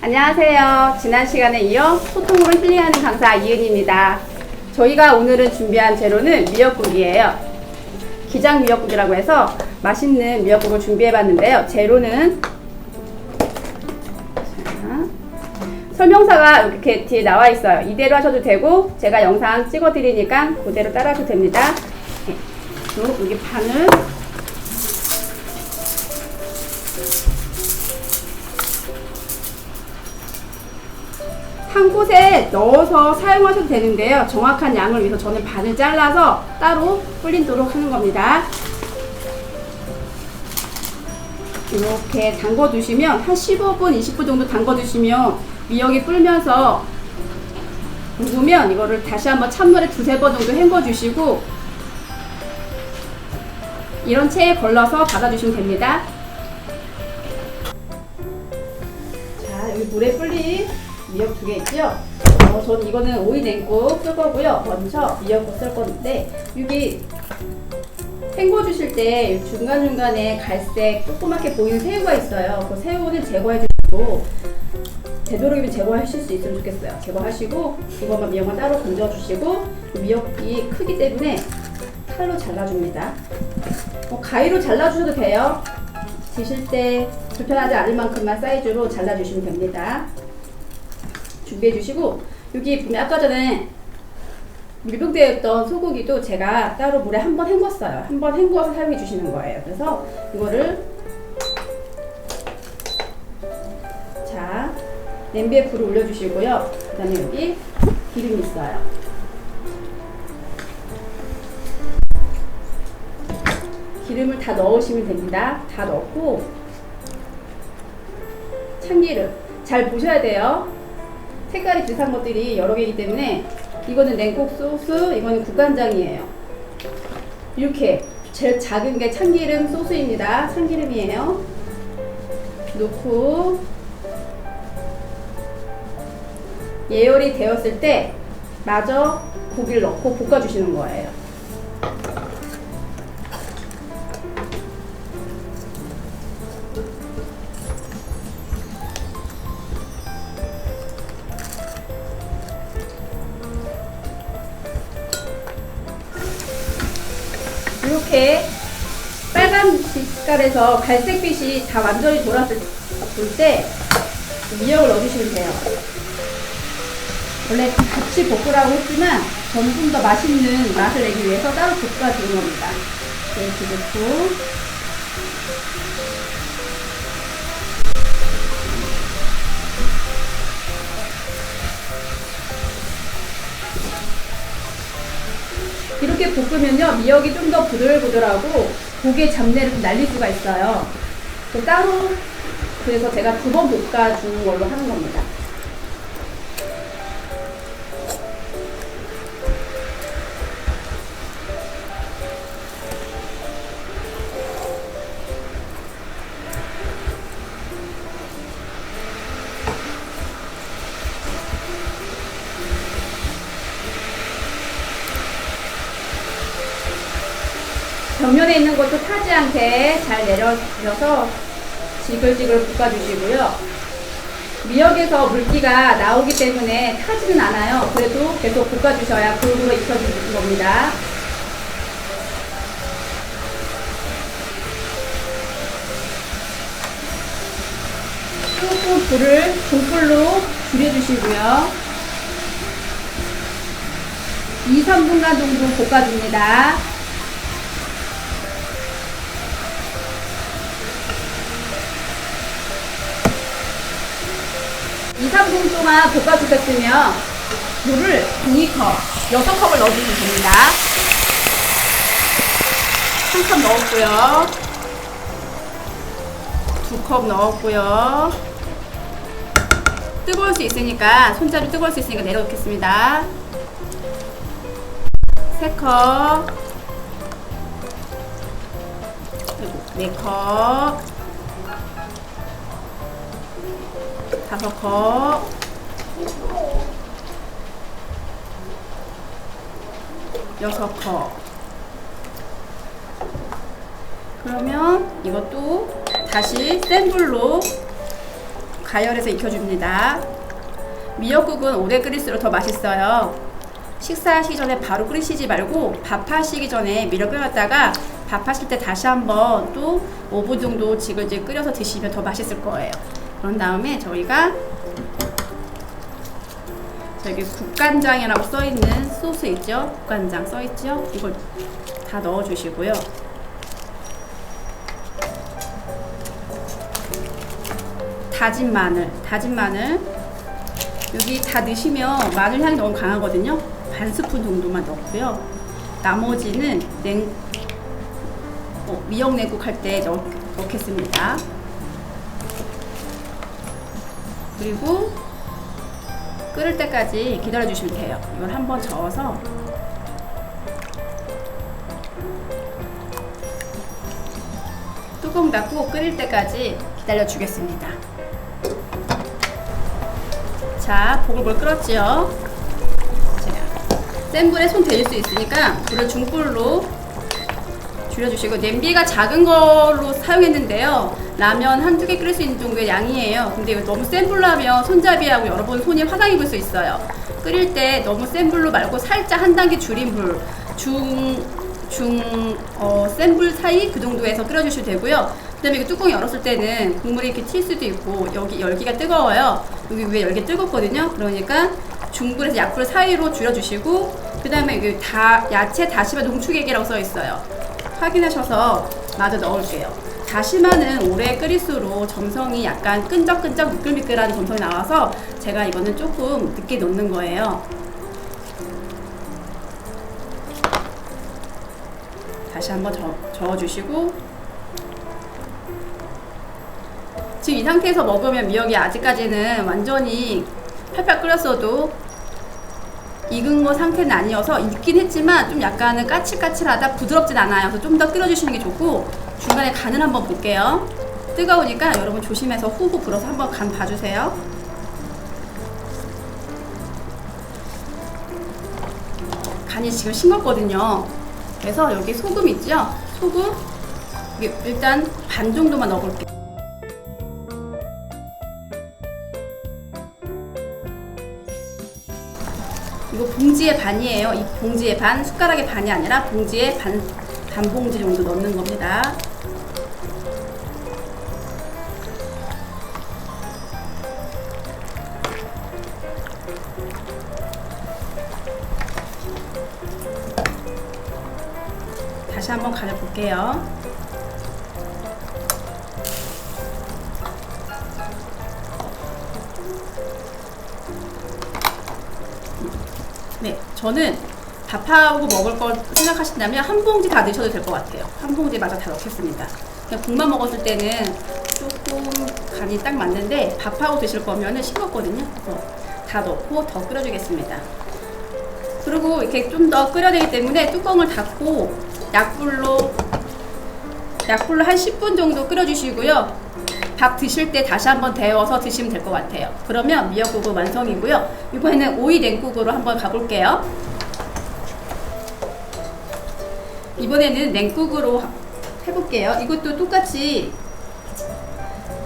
안녕하세요. 지난 시간에 이어 소통으로 힐링하는 강사 이은입니다. 저희가 오늘은 준비한 재료는 미역국이에요. 기장 미역국이라고 해서 맛있는 미역국을 준비해 봤는데요. 재료는 자, 설명서가 이렇게 뒤에 나와 있어요. 이대로 하셔도 되고 제가 영상 찍어 드리니까 그대로 따라 하셔도 됩니다. 네. 여기 판을 한 곳에 넣어서 사용하셔도 되는데요. 정확한 양을 위해서 저는 반을 잘라서 따로 불린도록 하는 겁니다. 이렇게 담궈 두시면 한 15분, 20분 정도 담궈 두시면 미역이 불면서 묵으면 이거를 다시 한번 찬물에 두세 번 정도 헹궈 주시고 이런 체에 걸러서 받아 주시면 됩니다. 자, 여기 물에 불린 미역 두 개 있죠? 어, 저는 이거는 오이 냉국 쓸 거고요. 먼저 미역국 쓸 건데 여기 헹궈 주실 때 중간중간에 갈색 조그맣게 보이는 새우가 있어요. 그 새우는 제거해 주시고 되도록이면 제거하실 수 있으면 좋겠어요. 제거하시고 이것만 미역만 따로 건져 주시고 미역이 크기 때문에 칼로 잘라줍니다. 뭐 가위로 잘라주셔도 돼요. 드실 때 불편하지 않을 만큼만 사이즈로 잘라주시면 됩니다. 준비해 주시고 여기 보면 아까 전에 밀봉되어 있던 소고기도 제가 따로 물에 한 번 헹궜어요. 한 번 헹궈서 사용해 주시는 거예요. 그래서 이거를 자 냄비에 불을 올려주시고요. 그 다음에 여기 기름이 있어요. 기름을 다 넣으시면 됩니다. 다 넣고 참기름 잘 보셔야 돼요. 색깔이 비슷한 것들이 여러 개이기 때문에 이거는 냉국 소스, 이거는 국간장이에요. 이렇게 제일 작은 게 참기름 소스입니다. 참기름이에요. 넣고 예열이 되었을 때 마저 고기를 넣고 볶아주시는 거예요. 이렇게 빨간 빛깔에서 갈색빛이 다 완전히 돌았을 때 미역을 넣어주시면 돼요. 원래 같이 볶으라고 했지만 저는 좀 더 맛있는 맛을 내기 위해서 따로 볶아주는 겁니다. 이렇게 넣고 이렇게 볶으면요 미역이 좀 더 부들부들하고 고기의 잡내를 좀 날릴 수가 있어요. 그 따로 그래서 제가 두 번 볶아주는 걸로 하는 겁니다. 벽면에 있는 것도 타지 않게 잘 내려서 지글지글 볶아주시고요. 미역에서 물기가 나오기 때문에 타지는 않아요. 그래도 계속 볶아주셔야 골고루 익혀주는 겁니다. 조금 불을 중불로 줄여주시고요. 2, 3분간 정도 볶아줍니다. 2, 3분 동안 볶아주셨으면 물을 2컵, 6컵을 넣어주시면 됩니다. 한 컵 넣었고요. 두 컵 넣었고요. 뜨거울 수 있으니까, 손잡이 뜨거울 수 있으니까 내려놓겠습니다. 세 컵. 네 컵. 다섯 컵. 여섯 컵. 그러면 이것도 다시 센 불로 가열해서 익혀줍니다. 미역국은 오래 끓일수록 더 맛있어요. 식사하시기 전에 바로 끓이시지 말고 밥하시기 전에 미려 끓였다가 밥하실 때 다시 한번 또 5분 정도 지글지글 끓여서 드시면 더 맛있을 거예요. 그런 다음에 저희가 저기 국간장이라고 써 있는 소스 있죠? 국간장 써 있죠? 이걸 다 넣어 주시고요. 다진 마늘, 다진 마늘. 여기 다 넣으시면 마늘 향이 너무 강하거든요. 반 스푼 정도만 넣고요. 나머지는 냉 어, 미역 냉국 할 때 넣겠습니다. 그리고 끓을 때까지 기다려 주시면 돼요. 이걸 한번 저어서 뚜껑 닫고 끓일 때까지 기다려 주겠습니다. 자, 보글보글 끓었지요? 자, 센 불에 손 대줄 수 있으니까 불을 중불로 줄여주시고 냄비가 작은 걸로 사용했는데요. 라면 한두 개 끓일 수 있는 정도의 양이에요. 근데 이거 너무 센 불로 하면 손잡이하고 여러분 손이 화상 입을 수 있어요. 끓일 때 너무 센 불로 말고 살짝 한 단계 줄인 불, 중, 중, 어, 센 불 사이 그 정도에서 끓여주시면 되고요. 그 다음에 이거 뚜껑 열었을 때는 국물이 이렇게 튈 수도 있고 여기 열기가 뜨거워요. 여기 위에 열기 뜨겁거든요. 그러니까 중불에서 약불 사이로 줄여주시고 그 다음에 다 야채 다시마 농축액이라고 써 있어요. 확인하셔서 마저 넣을게요. 다시마는 오래 끓일수록 점성이 약간 끈적끈적 미끌미끌한 점성이 나와서 제가 이거는 조금 늦게 넣는 거예요. 다시 한번 저, 저어주시고 지금 이 상태에서 먹으면 미역이 아직까지는 완전히 팔팔 끓였어도 익은 거 상태는 아니어서 익긴 했지만 좀 약간은 까칠까칠하다 부드럽진 않아요. 그래서 좀 더 끓여주시는 게 좋고 중간에 간을 한번 볼게요. 뜨거우니까 여러분 조심해서 후후 불어서 한번 간 봐주세요. 간이 지금 싱겁거든요. 그래서 여기 소금 있죠? 소금 일단 반 정도만 넣어볼게요. 이거 봉지의 반이에요. 이 봉지의 반, 숟가락의 반이 아니라 봉지의 반, 반 봉지 정도 넣는 겁니다. 다시 한번 간을 볼게요. 네, 저는 밥하고 먹을 거 생각하신다면 한 봉지 다 넣으셔도 될 것 같아요. 한 봉지 마저 다 넣겠습니다. 그냥 국만 먹었을 때는 조금 간이 딱 맞는데 밥하고 드실 거면 은 싱겁거든요. 그래서 다 넣고 더 끓여주겠습니다. 그리고 이렇게 좀 더 끓여야 되기 때문에 뚜껑을 닫고 약불로 약불로 한 10분 정도 끓여주시고요. 밥 드실 때 다시 한번 데워서 드시면 될 것 같아요. 그러면 미역국은 완성이고요. 이번에는 오이 냉국으로 한번 가볼게요. 이번에는 냉국으로 해볼게요. 이것도 똑같이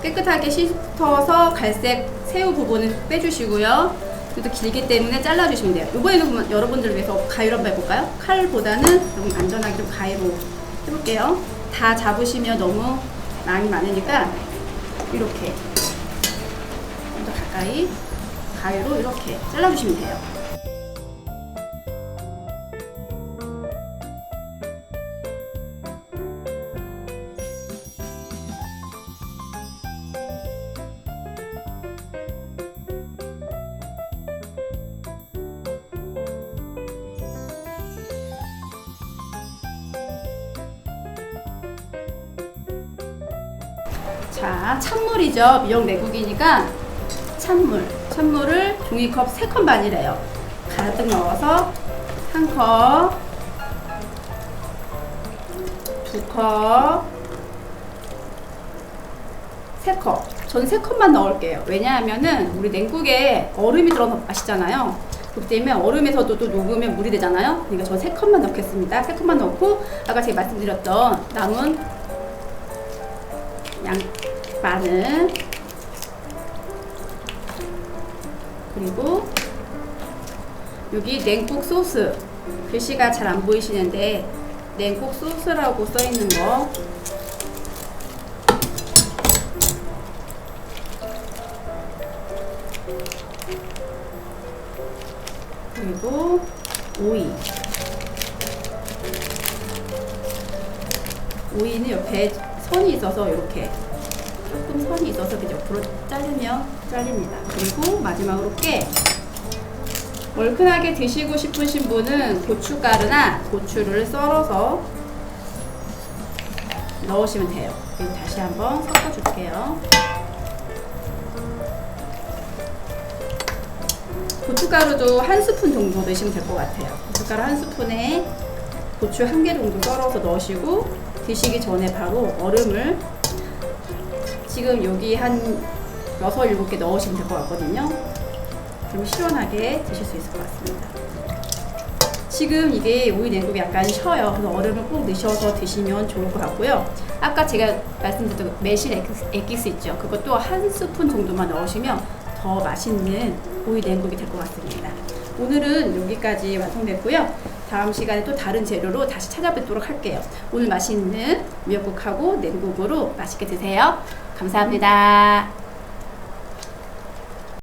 깨끗하게 씻어서 갈색 새우 부분은 빼주시고요. 이것도 길기 때문에 잘라주시면 돼요. 이번에는 여러분들 위해서 가위로 한번 해볼까요? 칼보다는 좀 안전하게 좀 가위로 해볼게요. 다 잡으시면 너무 양이 많으니까 이렇게 좀 더 가까이 가위로 이렇게 잘라주시면 돼요. 자, 찬물이죠. 미역 내국이니까 찬물. 찬물을 종이컵 3컵 반이래요. 가득 넣어서 한 컵, 두 컵, 세 컵. 저는 세 컵만 넣을게요. 왜냐하면은 우리 냉국에 얼음이 들어서 마시잖아요. 그렇기 때문에 얼음에서도 또 녹으면 물이 되잖아요. 그러니까 저는 세 컵만 넣겠습니다. 세 컵만 넣고 아까 제가 말씀드렸던 남은 양 마늘. 그리고 여기 냉국 소스. 글씨가 잘 안 보이시는데 냉국 소스라고 써 있는 거. 그리고 오이. 오이는 옆에 선이 있어서 이렇게 조금 선이 있어서 이렇게 옆으로 자르면 잘립니다. 그리고 마지막으로 깨 얼큰하게 드시고 싶으신 분은 고춧가루나 고추를 썰어서 넣으시면 돼요. 다시 한번 섞어줄게요. 고춧가루도 한 스푼 정도 넣으시면 될 것 같아요. 고춧가루 한 스푼에 고추 한 개 정도 썰어서 넣으시고 드시기 전에 바로 얼음을 지금 여기 한 여섯 일곱 개 넣으시면 될 것 같거든요. 그럼 시원하게 드실 수 있을 것 같습니다. 지금 이게 오이 냉국이 약간 셔요. 그래서 얼음을 꼭 넣으셔서 드시면 좋을 것 같고요. 아까 제가 말씀드렸던 매실 엑기스, 엑기스 있죠. 그것도 한 스푼 정도만 넣으시면 더 맛있는 오이 냉국이 될 것 같습니다. 오늘은 여기까지 완성됐고요. 다음 시간에 또 다른 재료로 다시 찾아뵙도록 할게요. 오늘 맛있는 미역국하고 냉국으로 맛있게 드세요. 감사합니다.